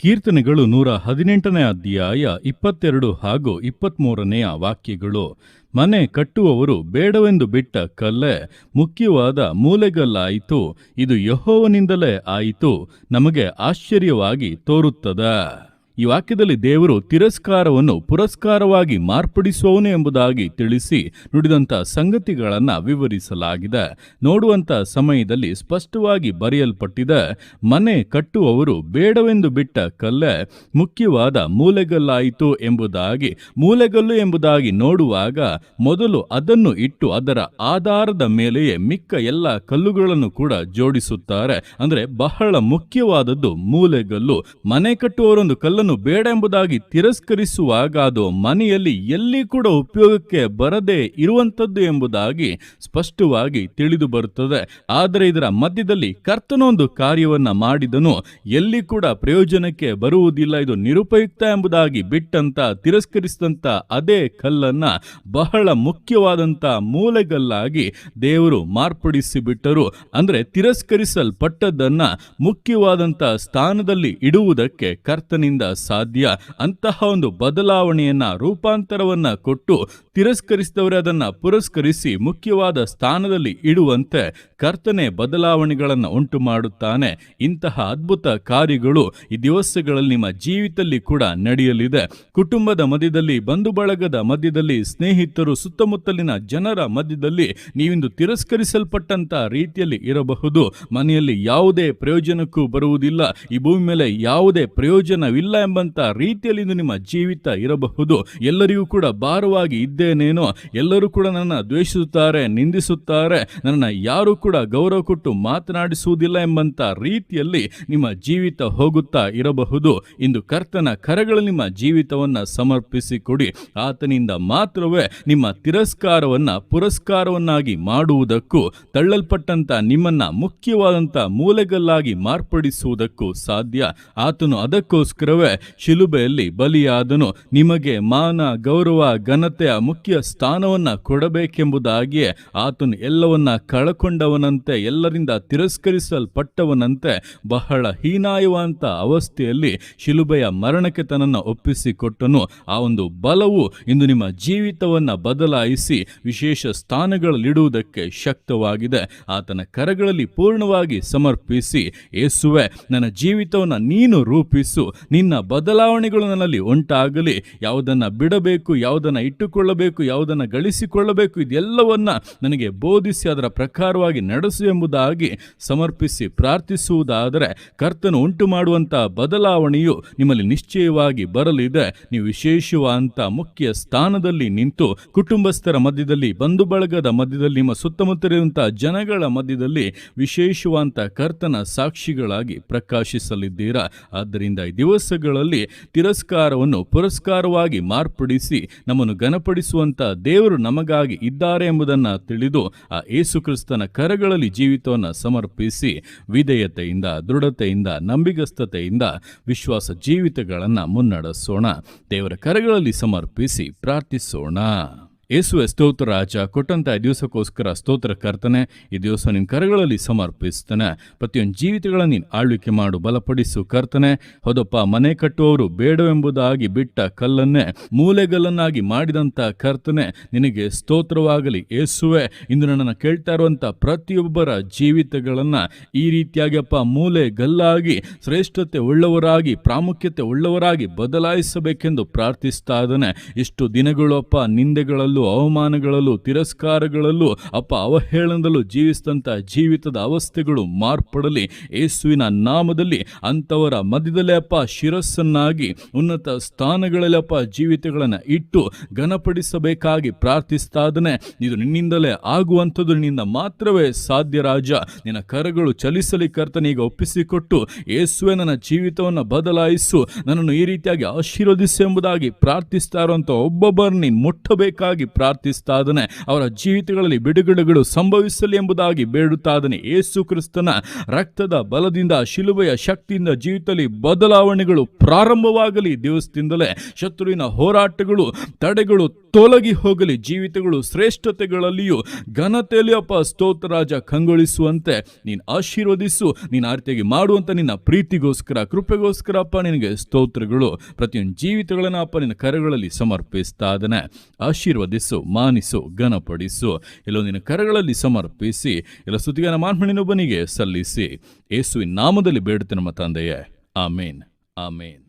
ಕೀರ್ತನೆಗಳು ನೂರ ಹದಿನೆಂಟನೇ ಅಧ್ಯಾಯ ಇಪ್ಪತ್ತೆರಡು ಹಾಗೂ ಇಪ್ಪತ್ತ್ಮೂರನೆಯ ವಾಕ್ಯಗಳು. ಮನೆ ಕಟ್ಟುವವರು ಬೇಡವೆಂದು ಬಿಟ್ಟ ಕಲ್ಲೇ ಮುಖ್ಯವಾದ ಮೂಲೆಗಲ್ಲಾಯಿತು. ಇದು ಯಹೋವನಿಂದಲೇ ಆಯಿತು. ನಮಗೆ ಆಶ್ಚರ್ಯವಾಗಿ ತೋರುತ್ತದೆ. ಈ ವಾಕ್ಯದಲ್ಲಿ ದೇವರು ತಿರಸ್ಕಾರವನ್ನು ಪುರಸ್ಕಾರವಾಗಿ ಮಾರ್ಪಡಿಸುವವನು ಎಂಬುದಾಗಿ ತಿಳಿಸಿ ನುಡಿದಂಥ ಸಂಗತಿಗಳನ್ನು ವಿವರಿಸಲಾಗಿದೆ. ನೋಡುವಂಥ ಸಮಯದಲ್ಲಿ ಸ್ಪಷ್ಟವಾಗಿ ಬರೆಯಲ್ಪಟ್ಟಿದ, ಮನೆ ಕಟ್ಟುವವರು ಬೇಡವೆಂದು ಬಿಟ್ಟ ಕಲ್ಲೆ ಮುಖ್ಯವಾದ ಮೂಲೆಗಲ್ಲಾಯಿತು ಎಂಬುದಾಗಿ, ಮೂಲೆಗಲ್ಲು ಎಂಬುದಾಗಿ ನೋಡುವಾಗ ಮೊದಲು ಅದನ್ನು ಇಟ್ಟು ಅದರ ಆಧಾರದ ಮೇಲೆಯೇ ಮಿಕ್ಕ ಎಲ್ಲ ಕಲ್ಲುಗಳನ್ನು ಕೂಡ ಜೋಡಿಸುತ್ತಾರೆ. ಅಂದರೆ ಬಹಳ ಮುಖ್ಯವಾದದ್ದು ಮೂಲೆಗಲ್ಲು. ಮನೆ ಕಟ್ಟುವವರೊಂದು ಕಲ್ಲನ್ನು ಬೇಡ ಎಂಬುದಾಗಿ ತಿರಸ್ಕರಿಸುವಾಗ ಅದು ಮನೆಯಲ್ಲಿ ಎಲ್ಲಿ ಕೂಡ ಉಪಯೋಗಕ್ಕೆ ಬರದೇ ಇರುವಂಥದ್ದು ಎಂಬುದಾಗಿ ಸ್ಪಷ್ಟವಾಗಿ ತಿಳಿದು ಬರುತ್ತದೆ. ಆದರೆ ಇದರ ಮಧ್ಯದಲ್ಲಿ ಕರ್ತನೊಂದು ಕಾರ್ಯವನ್ನ ಮಾಡಿದನು. ಎಲ್ಲಿ ಕೂಡ ಪ್ರಯೋಜನಕ್ಕೆ ಬರುವುದಿಲ್ಲ. ಇದು ನಿರುಪಯುಕ್ತ ಎಂಬುದಾಗಿ ಬಿಟ್ಟಂತ, ತಿರಸ್ಕರಿಸಿದಂತ ಅದೇ ಕಲ್ಲನ್ನ ಬಹಳ ಮುಖ್ಯವಾದಂತ ಮೂಲೆಗಲ್ಲಾಗಿ ದೇವರು ಮಾರ್ಪಡಿಸಿ ಬಿಟ್ಟರು ಅಂದ್ರೆ ತಿರಸ್ಕರಿಸಲ್ಪಟ್ಟದ್ದನ್ನ ಮುಖ್ಯವಾದಂತ ಸ್ಥಾನದಲ್ಲಿ ಇಡುವುದಕ್ಕೆ ಕರ್ತನಿಂದ ಸಾಧ್ಯ ಅಂತಹ ಒಂದು ಬದಲಾವಣೆಯನ್ನ ರೂಪಾಂತರವನ್ನ ಕೊಟ್ಟು ತಿರಸ್ಕರಿಸಿದವರೇ ಅದನ್ನ ಪುರಸ್ಕರಿಸಿ ಮುಖ್ಯವಾದ ಸ್ಥಾನದಲ್ಲಿ ಇಡುವಂತೆ ಕರ್ತನೆ ಬದಲಾವಣೆಗಳನ್ನು ಉಂಟು ಮಾಡುತ್ತಾನೆ. ಇಂತಹ ಅದ್ಭುತ ಕಾರ್ಯಗಳು ಈ ದಿವಸಗಳಲ್ಲಿ ನಿಮ್ಮ ಜೀವಿತದಲ್ಲಿ ಕೂಡ ನಡೆಯಲಿದೆ. ಕುಟುಂಬದ ಮಧ್ಯದಲ್ಲಿ, ಬಂಧು ಬಳಗದ ಮಧ್ಯದಲ್ಲಿ, ಸ್ನೇಹಿತರು ಸುತ್ತಮುತ್ತಲಿನ ಜನರ ಮಧ್ಯದಲ್ಲಿ ನೀವಿಂದು ತಿರಸ್ಕರಿಸಲ್ಪಟ್ಟಂತ ರೀತಿಯಲ್ಲಿ ಇರಬಹುದು. ಮನೆಯಲ್ಲಿ ಯಾವುದೇ ಪ್ರಯೋಜನಕ್ಕೂ ಬರುವುದಿಲ್ಲ. ಈ ಭೂಮಿ ಮೇಲೆ ಯಾವುದೇ ಪ್ರಯೋಜನವಿಲ್ಲ ಎಂಬಂತ ರೀತಿಯಲ್ಲಿ ಇಂದು ನಿಮ್ಮ ಜೀವಿತ ಇರಬಹುದು. ಎಲ್ಲರಿಗೂ ಕೂಡ ಭಾರವಾಗಿ ಇದ್ದೇನೇನೋ, ಎಲ್ಲರೂ ಕೂಡ ನನ್ನ ದ್ವೇಷಿಸುತ್ತಾರೆ, ನಿಂದಿಸುತ್ತಾರೆ, ನನ್ನ ಯಾರು ಕೂಡ ಗೌರವ ಕೊಟ್ಟು ಮಾತನಾಡಿಸುವುದಿಲ್ಲ ಎಂಬಂತ ರೀತಿಯಲ್ಲಿ ನಿಮ್ಮ ಜೀವಿತ ಹೋಗುತ್ತಾ ಇರಬಹುದು. ಇಂದು ಕರ್ತನ ಕರಗಳು ನಿಮ್ಮ ಜೀವಿತವನ್ನ ಸಮರ್ಪಿಸಿಕೊಡಿ. ಆತನಿಂದ ಮಾತ್ರವೇ ನಿಮ್ಮ ತಿರಸ್ಕಾರವನ್ನ ಪುರಸ್ಕಾರವನ್ನಾಗಿ ಮಾಡುವುದಕ್ಕೂ, ತಳ್ಳಲ್ಪಟ್ಟಂತ ನಿಮ್ಮನ್ನ ಮುಖ್ಯವಾದಂತ ಮೂಲೆಗಲ್ಲಾಗಿ ಮಾರ್ಪಡಿಸುವುದಕ್ಕೂ ಸಾಧ್ಯ. ಆತನು ಅದಕ್ಕೋಸ್ಕರವೇ ಶಿಲುಬೆಯಲ್ಲಿ ಬಲಿಯಾದನು. ನಿಮಗೆ ಮಾನ, ಗೌರವ, ಘನತೆಯ ಮುಖ್ಯ ಸ್ಥಾನವನ್ನ ಕೊಡಬೇಕೆಂಬುದಾಗಿಯೇ ಆತನು ಎಲ್ಲವನ್ನ ಕಳಕೊಂಡವನಂತೆ, ಎಲ್ಲರಿಂದ ತಿರಸ್ಕರಿಸಲ್ಪಟ್ಟವನಂತೆ ಬಹಳ ಹೀನಾಯವಂತ ಅವಸ್ಥೆಯಲ್ಲಿ ಶಿಲುಬೆಯ ಮರಣಕ್ಕೆ ತನ್ನನ್ನು ಒಪ್ಪಿಸಿಕೊಟ್ಟನು. ಆ ಒಂದು ಬಲವು ಇಂದು ನಿಮ್ಮ ಜೀವಿತವನ್ನ ಬದಲಾಯಿಸಿ ವಿಶೇಷ ಸ್ಥಾನಗಳಲ್ಲಿಡುವುದಕ್ಕೆ ಶಕ್ತವಾಗಿದೆ. ಆತನ ಕರಗಳಲ್ಲಿ ಪೂರ್ಣವಾಗಿ ಸಮರ್ಪಿಸಿ, ಏಸುವೆ, ನನ್ನ ಜೀವಿತವನ್ನು ನೀನು ರೂಪಿಸು, ನಿನ್ನ ಬದಲಾವಣೆಗಳು ನನ್ನಲ್ಲಿ ಉಂಟಾಗಲಿ, ಯಾವುದನ್ನ ಬಿಡಬೇಕು, ಯಾವುದನ್ನ ಇಟ್ಟುಕೊಳ್ಳಬೇಕು, ಯಾವುದನ್ನ ಗಳಿಸಿಕೊಳ್ಳಬೇಕು, ಇದೆಲ್ಲವನ್ನ ನನಗೆ ಬೋಧಿಸಿ ಅದರ ಪ್ರಕಾರವಾಗಿ ನಡೆಸು ಎಂಬುದಾಗಿ ಸಮರ್ಪಿಸಿ ಪ್ರಾರ್ಥಿಸುವುದಾದರೆ ಕರ್ತನು ಉಂಟು ಮಾಡುವಂಥ ಬದಲಾವಣೆಯು ನಿಮ್ಮಲ್ಲಿ ನಿಶ್ಚಯವಾಗಿ ಬರಲಿದೆ. ನೀವು ವಿಶೇಷವಾದಂಥ ಮುಖ್ಯ ಸ್ಥಾನದಲ್ಲಿ ನಿಂತು ಕುಟುಂಬಸ್ಥರ ಮಧ್ಯದಲ್ಲಿ ಬಂಧು ಬಳಗದ ಮಧ್ಯದಲ್ಲಿ, ನಿಮ್ಮ ಸುತ್ತಮುತ್ತಲಿರುವಂಥ ಜನಗಳ ಮಧ್ಯದಲ್ಲಿ ವಿಶೇಷವಾದಂಥ ಕರ್ತನ ಸಾಕ್ಷಿಗಳಾಗಿ ಪ್ರಕಾಶಿಸಲಿದ್ದೀರಾ? ಆದ್ದರಿಂದ ಈ ದಿವಸಗಳಲ್ಲಿ ತಿರಸ್ಕಾರವನ್ನು ಪುರಸ್ಕಾರವಾಗಿ ಮಾರ್ಪಡಿಸಿ ನಮ್ಮನ್ನು ಘನಪಡಿಸುವಂತ ದೇವರು ನಮಗಾಗಿ ಇದ್ದಾರೆ ಎಂಬುದನ್ನು ತಿಳಿದು ಆ ಯೇಸುಕ್ರಿಸ್ತನ ಕರಗಳಲ್ಲಿ ಜೀವಿತವನ್ನು ಸಮರ್ಪಿಸಿ ವಿಧೇಯತೆಯಿಂದ, ದೃಢತೆಯಿಂದ, ನಂಬಿಗಸ್ತತೆಯಿಂದ ವಿಶ್ವಾಸ ಜೀವಿತಗಳನ್ನು ಮುನ್ನಡೆಸೋಣ. ದೇವರ ಕರಗಳಲ್ಲಿ ಸಮರ್ಪಿಸಿ ಪ್ರಾರ್ಥಿಸೋಣ. ಯೇಸುವೆ ಸ್ತೋತ್ರ ರಾಜ ಕೊಟ್ಟಂತ ದಿವಸಕ್ಕೋಸ್ಕರ ಸ್ತೋತ್ರ ಕರ್ತನೆ, ಈ ದಿವಸ ನಿನ್ನ ಕರಗಳಲ್ಲಿ ಸಮರ್ಪಿಸ್ತಾನೆ. ಪ್ರತಿಯೊಂದು ಜೀವಿತಗಳನ್ನು ನೀನು ಆಳ್ವಿಕೆ ಮಾಡು, ಬಲಪಡಿಸು ಕರ್ತನೆ. ಹೌದಪ್ಪ, ಮನೆ ಕಟ್ಟುವವರು ಬೇಡವೆಂಬುದಾಗಿ ಬಿಟ್ಟ ಕಲ್ಲನ್ನೇ, ಮೂಲೆಗಲ್ಲನ್ನಾಗಿ ಮಾಡಿದಂಥ ಕರ್ತನೆ, ನಿನಗೆ ಸ್ತೋತ್ರವಾಗಲಿ. ಯೇಸುವೆ, ಇಂದು ನನ್ನನ್ನು ಕೇಳ್ತಾ ಇರುವಂಥ ಪ್ರತಿಯೊಬ್ಬರ ಜೀವಿತಗಳನ್ನು ಈ ರೀತಿಯಾಗಿ ಅಪ್ಪ ಮೂಲೆ ಗಲ್ಲಾಗಿ ಶ್ರೇಷ್ಠತೆ ಉಳ್ಳವರಾಗಿ, ಪ್ರಾಮುಖ್ಯತೆ ಉಳ್ಳವರಾಗಿ ಬದಲಾಯಿಸಬೇಕೆಂದು ಪ್ರಾರ್ಥಿಸ್ತಾ ಇದ್ದಾನೆ. ಇಷ್ಟು ದಿನಗಳು ಅಪ್ಪ ಅವಮಾನಗಳಲ್ಲೂ, ತಿರಸ್ಕಾರಗಳಲ್ಲೂ, ಅಪ್ಪ ಅವಹೇಳನದಲ್ಲೂ ಜೀವಿಸಿದಂಥ ಜೀವಿತದ ಅವಸ್ಥೆಗಳು ಮಾರ್ಪಡಲಿ. ಯೇಸುವಿನ ನಾಮದಲ್ಲಿ ಅಂಥವರ ಮಧ್ಯದಲ್ಲೇ ಅಪ್ಪ ಶಿರಸ್ಸನ್ನಾಗಿ, ಉನ್ನತ ಸ್ಥಾನಗಳಲ್ಲಿ ಅಪ್ಪ ಜೀವಿತಗಳನ್ನು ಇಟ್ಟು ಘನಪಡಿಸಬೇಕಾಗಿ ಪ್ರಾರ್ಥಿಸ್ತಾದನೆ. ಇದು ನಿನ್ನಿಂದಲೇ ಆಗುವಂಥದ್ದು, ನಿನ್ನಿಂದ ಮಾತ್ರವೇ ಸಾಧ್ಯ ರಾಜ. ನಿನ್ನ ಕರಗಳು ಚಲಿಸಲಿ ಕರ್ತನಿಗೆ ಒಪ್ಪಿಸಿಕೊಟ್ಟು ಯೇಸುವೆ ನನ್ನ ಜೀವಿತವನ್ನು ಬದಲಾಯಿಸು. ನನ್ನನ್ನು ಈ ರೀತಿಯಾಗಿ ಆಶೀರ್ವದಿಸು ಎಂಬುದಾಗಿ ಪ್ರಾರ್ಥಿಸ್ತಾ ಇರುವಂಥ ಒಬ್ಬೊಬ್ಬರು ನೀನು ಮುಟ್ಟಬೇಕಾಗಿ ಪ್ರಾರ್ಥಿಸ್ತಾದನೆ. ಅವರ ಜೀವಿತಗಳಲ್ಲಿ ಬಿಡುಗಡೆಗಳು ಸಂಭವಿಸಲಿ ಎಂಬುದಾಗಿ ಬೇಡುತ್ತಾದನೆ. ಯೇಸು ಕ್ರಿಸ್ತನ ರಕ್ತದ ಬಲದಿಂದ ಶಿಲುಬೆಯ ಶಕ್ತಿಯಿಂದ ಜೀವಿತದಲ್ಲಿ ಬದಲಾವಣೆಗಳು ಪ್ರಾರಂಭವಾಗಲಿ. ದಿವಸದಿಂದಲೇ ಶತ್ರುವಿನ ಹೋರಾಟಗಳು, ತಡೆಗಳು ತೊಲಗಿ ಹೋಗಲಿ. ಜೀವಿತಗಳು ಶ್ರೇಷ್ಠತೆಗಳಲ್ಲಿಯೂ ಘನತೆಯಲ್ಲಿ ಅಪ್ಪ ಸ್ತೋತ್ರರಾಜ ಕಂಗೊಳಿಸುವಂತೆ ನೀನು ಆಶೀರ್ವದಿಸು, ನೀನು ಆರ್ತಿಯಾಗಿ ರೀತಿಯಾಗಿ ಮಾಡುವಂತ ನಿನ್ನ ಪ್ರೀತಿಗೋಸ್ಕರ, ಕೃಪೆಗೋಸ್ಕರ ಅಪ್ಪ ನಿನಗೆ ಸ್ತೋತ್ರಗಳು. ಪ್ರತಿಯೊಂದು ಜೀವಿತಗಳನ್ನು ಅಪ್ಪ ನಿನ್ನ ಕರೆಗಳಲ್ಲಿ ಸಮರ್ಪಿಸ್ತಾ ಇದ್ದಾನೆ ಆಶೀರ್ವದಿಸು. ಮಾನಿಸು, ಘನಪಡಿಸು. ನಿನ್ನ ಕರಗಳಲ್ಲಿ ಸಮರ್ಪಿಸಿ, ಎಲ್ಲ ಸ್ತುತಿಗಾನ ಮಾನ್ಮಣಿನೊಬ್ಬನಿಗೆ ಸಲ್ಲಿಸಿ. ಯೇಸುವಿನ ನಾಮದಲ್ಲಿ ಬೇಡುತ್ತೆ ನಮ್ಮ ತಂದೆಯೇ. ಆಮೇನ್. ಆಮೇನ್.